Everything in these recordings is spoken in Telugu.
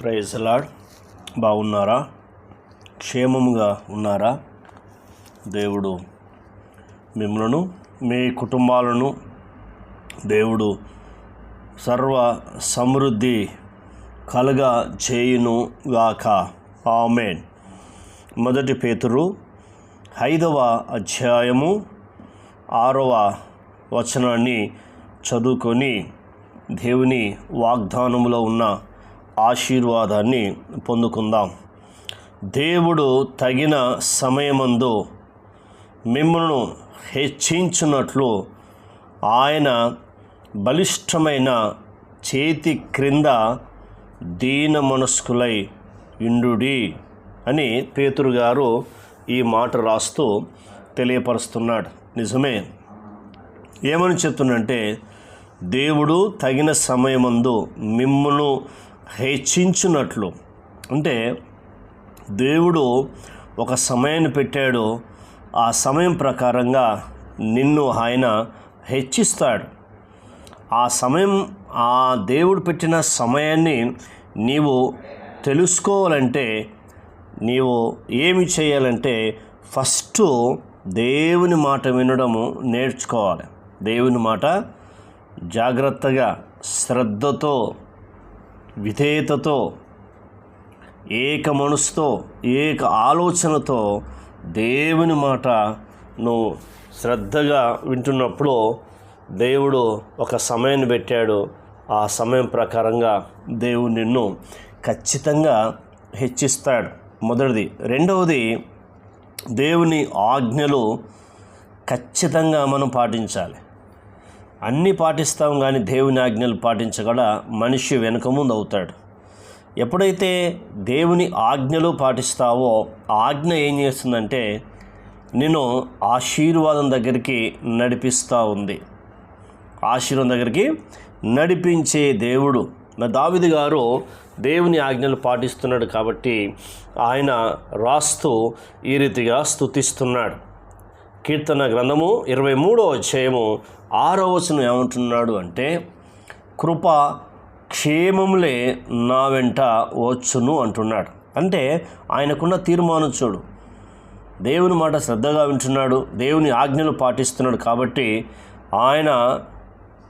ప్రైజ్ లాడ్ బాగున్నారా? క్షేమముగా ఉన్నారా? దేవుడు మిమ్మలను మీ కుటుంబాలను దేవుడు సర్వ సమృద్ధి కలగా చేయును గాక ఆమెన్. మొదటి పేతురు ఐదవ అధ్యాయము ఆరవ వచనాన్ని చదువుకొని దేవుని వాగ్దానములో ఉన్న ఆశీర్వాదాన్ని పొందుకుందాం. దేవుడు తగిన సమయమందు మిమ్మల్ని హెచ్చించున్నట్లు ఆయన బలిష్టమైన చేతి క్రింద దీన మనస్కులై ఇండుడి అని పేతురు గారు ఈ మాట రాస్తూ తెలియపరుస్తున్నాడు. నిజమే. ఏమని చెప్తున్నంటే దేవుడు తగిన సమయమందు మిమ్మును హెచ్చించినట్లు. అంటే దేవుడు ఒక సమయాన్ని పెట్టాడు. ఆ సమయం ప్రకారంగా నిన్ను ఆయన హెచ్చిస్తాడు. ఆ సమయం ఆ దేవుడు పెట్టిన సమయాన్ని నీవు తెలుసుకోవాలంటే నీవు ఏమి చేయాలంటే ఫస్ట్ దేవుని మాట వినడము నేర్చుకోవాలి. దేవుని మాట జాగ్రత్తగా శ్రద్ధతో విధేయతతో ఏక మనసుతో ఏక ఆలోచనతో దేవుని మాట నువ్వు శ్రద్ధగా వింటున్నప్పుడు దేవుడు ఒక సమయాన్ని పెట్టాడు. ఆ సమయం ప్రకారంగా దేవుడు నిన్ను ఖచ్చితంగా హెచ్చిస్తాడు. మొదటిది. రెండవది దేవుని ఆజ్ఞలు ఖచ్చితంగా మనం పాటించాలి. అన్నీ పాటిస్తాం కానీ దేవుని ఆజ్ఞలు పాటించగల మనిషి వెనుక ముందు అవుతాడు. ఎప్పుడైతే దేవుని ఆజ్ఞలు పాటిస్తావో ఆజ్ఞ ఏం చేస్తుందంటే నేను ఆశీర్వాదం దగ్గరికి నడిపిస్తూ ఉంది. ఆశీర్వాదం దగ్గరికి నడిపించే దేవుడు. మరి దావిది గారు దేవుని ఆజ్ఞలు పాటిస్తున్నాడు కాబట్టి ఆయన రాస్తూ ఈ రీతిగా స్తుతిస్తున్నాడు. కీర్తన గ్రంథము ఇరవై మూడో అధ్యాయము ఆరో వచనం ఏమంటున్నాడు అంటే కృప క్షేమములే నా వెంట వచ్చును అంటున్నాడు. అంటే ఆయనకున్న తీర్మానం చూడు. దేవుని మాట శ్రద్ధగా వింటున్నాడు. దేవుని ఆజ్ఞలు పాటిస్తున్నాడు కాబట్టి ఆయన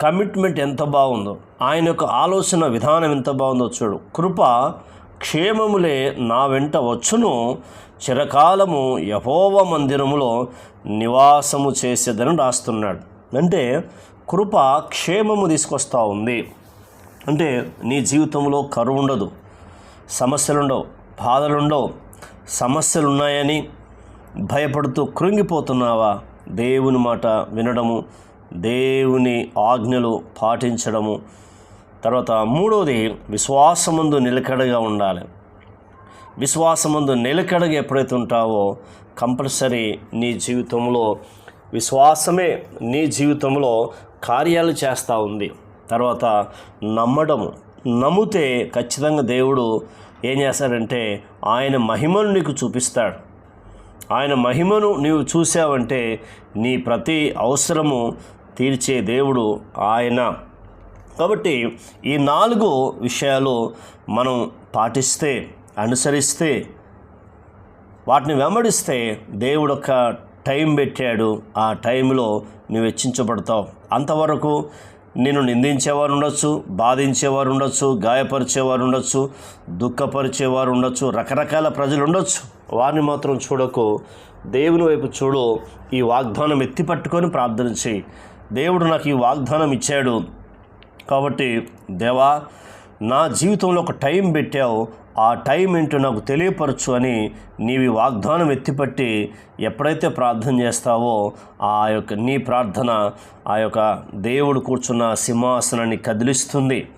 కమిట్మెంట్ ఎంత బాగుందో ఆయన యొక్క ఆలోచన విధానం ఎంత బాగుందో చూడు. కృప క్షేమములే నా వెంట వచ్చును. చిరకాలము యహోవ మందిరములో నివాసము చేసేదని రాస్తున్నాడు. అంటే కృప క్షేమము తీసుకొస్తూ ఉంది. అంటే నీ జీవితంలో కరువు ఉండదు సమస్యలుండవు బాధలుండవు. సమస్యలు ఉన్నాయని భయపడుతూ కృంగిపోతున్నావా? దేవుని మాట వినడము దేవుని ఆజ్ఞలు పాటించడము. తర్వాత మూడవది విశ్వాసమందు నిలకడగా ఉండాలి. విశ్వాసమందు నిలకడగా ఎప్పుడైతే ఉంటావో కంపల్సరీ నీ జీవితంలో విశ్వాసమే నీ జీవితంలో కార్యాలు చేస్తూ ఉంది. తర్వాత నమ్మడము. నమ్మితే ఖచ్చితంగా దేవుడు ఏం చేస్తాడంటే ఆయన మహిమను నీకు చూపిస్తాడు. ఆయన మహిమను నీవు చూసావంటే నీ ప్రతి అవసరము తీర్చే దేవుడు ఆయన. కాబట్టి ఈ నాలుగు విషయాలు మనం పాటిస్తే అనుసరిస్తే వాటిని వెంబడిస్తే దేవుడు ఒక టైం పెట్టాడు. ఆ టైంలో నువ్వు వెచ్చించబడతావు. అంతవరకు నేను నిందించేవారు ఉండొచ్చు బాధించేవారు ఉండొచ్చు గాయపరిచేవారు ఉండొచ్చు దుఃఖపరిచేవారు ఉండొచ్చు రకరకాల ప్రజలు ఉండొచ్చు. వారిని మాత్రం చూడకు. దేవుని వైపు చూడు. ఈ వాగ్దానం ఎత్తి పట్టుకొని ప్రార్థన చేయి. దేవుడు నాకు ఈ వాగ్దానం ఇచ్చాడు. కాబట్టి దేవా నా జీవితంలో ఒక టైం పెట్టావు ఆ టైం ఏంటో నాకు తెలియపరచు అని నీవి వాగ్దానం ఎత్తిపట్టి ఎప్పుడైతే ప్రార్థన చేస్తావో ఆ యొక్క నీ ప్రార్థన ఆ యొక్క దేవుడు కూర్చున్న సింహాసనాన్ని కదిలిస్తుంది.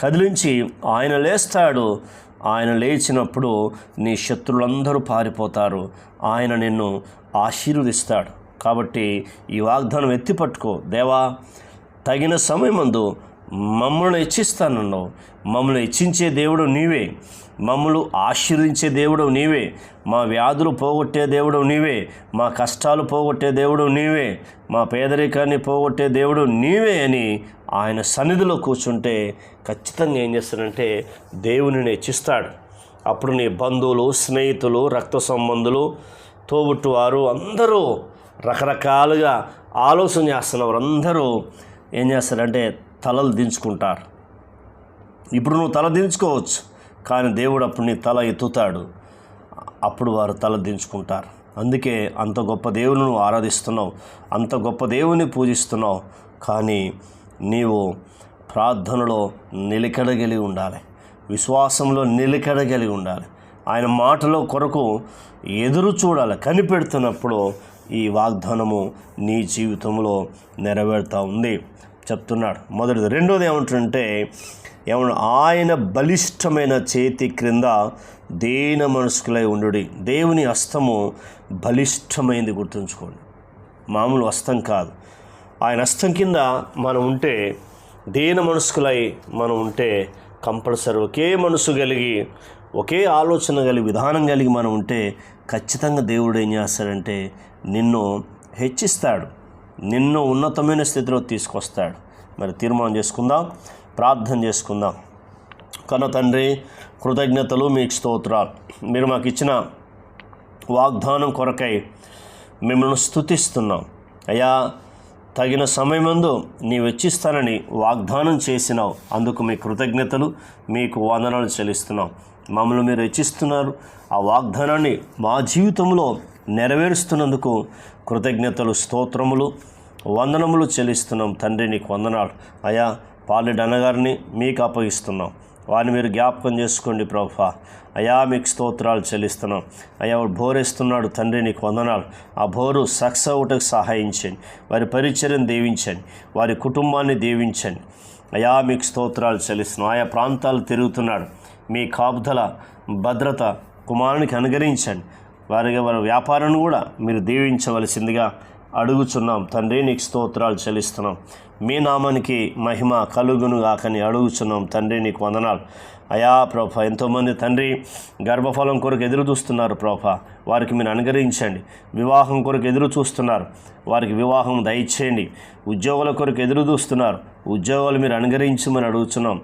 కదిలించి ఆయన లేస్తాడు. ఆయన లేచినప్పుడు నీ శత్రులందరూ పారిపోతారు. ఆయన నిన్ను ఆశీర్వదిస్తాడు. కాబట్టి ఈ వాగ్దానం ఎత్తిపట్టుకో. దేవా తగిన సమయమందు మమ్మల్ని హెచ్చిస్తానన్నావు. మమ్మల్ని హెచ్చించే దేవుడు నీవే. మమ్మల్ని ఆశీర్వించే దేవుడు నీవే. మా వ్యాధులు పోగొట్టే దేవుడు నీవే. మా కష్టాలు పోగొట్టే దేవుడు నీవే. మా పేదరికాన్ని పోగొట్టే దేవుడు నీవే అని ఆయన సన్నిధిలో కూర్చుంటే ఖచ్చితంగా ఏం చేస్తాడంటే దేవుని హెచ్చిస్తాడు. అప్పుడు నీ బంధువులు స్నేహితులు రక్త సంబంధులు తోబుట్టువారు అందరూ రకరకాలుగా ఆలోచన చేస్తున్న అందరూ ఏం చేస్తారంటే తలలు దించుకుంటారు. ఇప్పుడు నువ్వు తల దించుకోవచ్చు కానీ దేవుడు అప్పుడు నీ తల ఎత్తుతాడు. అప్పుడు వారు తల దించుకుంటారు. అందుకే అంత గొప్ప దేవుని నువ్వు ఆరాధిస్తున్నావు అంత గొప్ప దేవుని పూజిస్తున్నావు కానీ నీవు ప్రార్థనలో నిలకడగలిగి ఉండాలి. విశ్వాసంలో నిలకడగలిగి ఉండాలి. ఆయన మాటలో కొరకు ఎదురు చూడాలి. కనిపెడుతున్నప్పుడు ఈ వాగ్దానము నీ జీవితంలో నెరవేరుతూ ఉంది. చెప్తున్నాడు. మొదటిది. రెండోది ఏమంటుంటే ఏమన్నా ఆయన బలిష్టమైన చేతి క్రింద దేన మనసుకులై ఉండు దేవుని హస్తము బలిష్టమైంది గుర్తుంచుకోండి. మామూలు హస్తం కాదు. ఆయన హస్తం కింద మనం ఉంటే దేన మనసుకులై మనం ఉంటే కంపల్సరీ ఒకే మనసు కలిగి ఒకే ఆలోచన కలిగి విధానం కలిగి మనం ఉంటే ఖచ్చితంగా దేవుడు ఏం చేస్తాడంటే నిన్ను హెచ్చిస్తాడు. నిన్ను ఉన్నతమైన స్థితిలో తీసుకొస్తాడు. మరి తీర్మానం చేసుకుందాం ప్రార్థన చేసుకుందాం. కన్న తండ్రి కృతజ్ఞతలు మీకు స్తోత్రాలు. మీరు మాకు ఇచ్చిన వాగ్దానం కొరకై మిమ్మల్ని స్థుతిస్తున్నాం అయ్యా తగిన సమయమందు నీ వెచ్చిస్తానని వాగ్దానం చేసినావు. అందుకు మీ కృతజ్ఞతలు మీకు వందనాలు చెల్లిస్తున్నాం. మమ్మల్ని మీరు హెచ్చిస్తున్నారు ఆ వాగ్దానాన్ని మా జీవితంలో నెరవేరుస్తున్నందుకు కృతజ్ఞతలు స్తోత్రములు వందనములు చెల్లిస్తున్నాం. తండ్రి నీకు వందనాలు. అయా పాలెడ్ అన్నగారిని మీకు అప్పగిస్తున్నాం. వారిని మీరు జ్ఞాపకం చేసుకోండి ప్రభా అయా మీకు స్తోత్రాలు చెల్లిస్తున్నాం. అయా వాడు బోరేస్తున్నాడు. తండ్రి నీకు వందనాలు. ఆ బోరు సక్సెస్ అవుటకు సహాయించండి. వారి పరిచయం దీవించండి. వారి కుటుంబాన్ని దీవించండి. అయా మీకు స్తోత్రాలు చెల్లిస్తున్నాం. ఆయా ప్రాంతాలు తిరుగుతున్నాడు. మీ కాపుదల భద్రత కుమారునికి అనుగరించండి వారిగా వారి వ్యాపారాన్ని కూడా మీరు దీవించవలసిందిగా అడుగుచున్నాం. తండ్రి నీకు స్తోత్రాలు చెల్లిస్తున్నాం. మీ నామానికి మహిమ కలుగును కాకని అడుగుచున్నాం. తండ్రి నీకు వందనాలు. అయా ప్రభ ఎంతోమంది తండ్రి గర్భఫలం కొరకు ఎదురు చూస్తున్నారు ప్రభ. వారికి మీరు అనుగ్రహించండి. వివాహం కొరకు ఎదురు చూస్తున్నారు. వారికి వివాహం దయచేయండి. ఉద్యోగుల కొరకు ఎదురు చూస్తున్నారు. ఉద్యోగాలు మీరు అనుగ్రహించమని అడుగుతున్నాం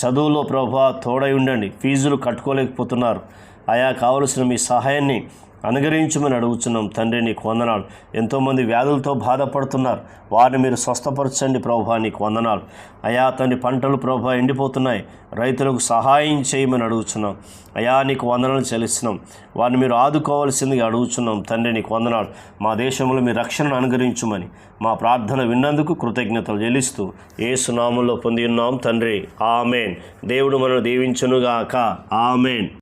చదువులో ప్రభా తోడై ఉండండి. ఫీజులు కట్టుకోలేకపోతున్నారు. ఆయా కావలసిన మీ సహాయాన్ని అనుగ్రహించమని అడుగుతున్నాం తండ్రి నీకు వందనాలు. ఎంతోమంది వ్యాధులతో బాధపడుతున్నారు. వారిని మీరు స్వస్థపరచండి ప్రభా నీకు వందనాలు. అయా తండ్రి పంటలు ప్రభా ఎండిపోతున్నాయి. రైతులకు సహాయం చేయమని అడుగుతున్నాం అయా నీకు వందనాలు చెల్లిస్తున్నాం. వారిని మీరు ఆదుకోవాల్సిందిగా అడుగుతున్నాం తండ్రి నీకు వందనాలు. మా దేశంలో మీ రక్షణను అనుగ్రహించమని మా ప్రార్థన విన్నందుకు కృతజ్ఞతలు చెల్లిస్తూ ఏ సునామంలో పొంది ఉన్నాం. తండ్రి ఆమెన్. దేవుడు మనను దీవించునుగాక. ఆమెన్.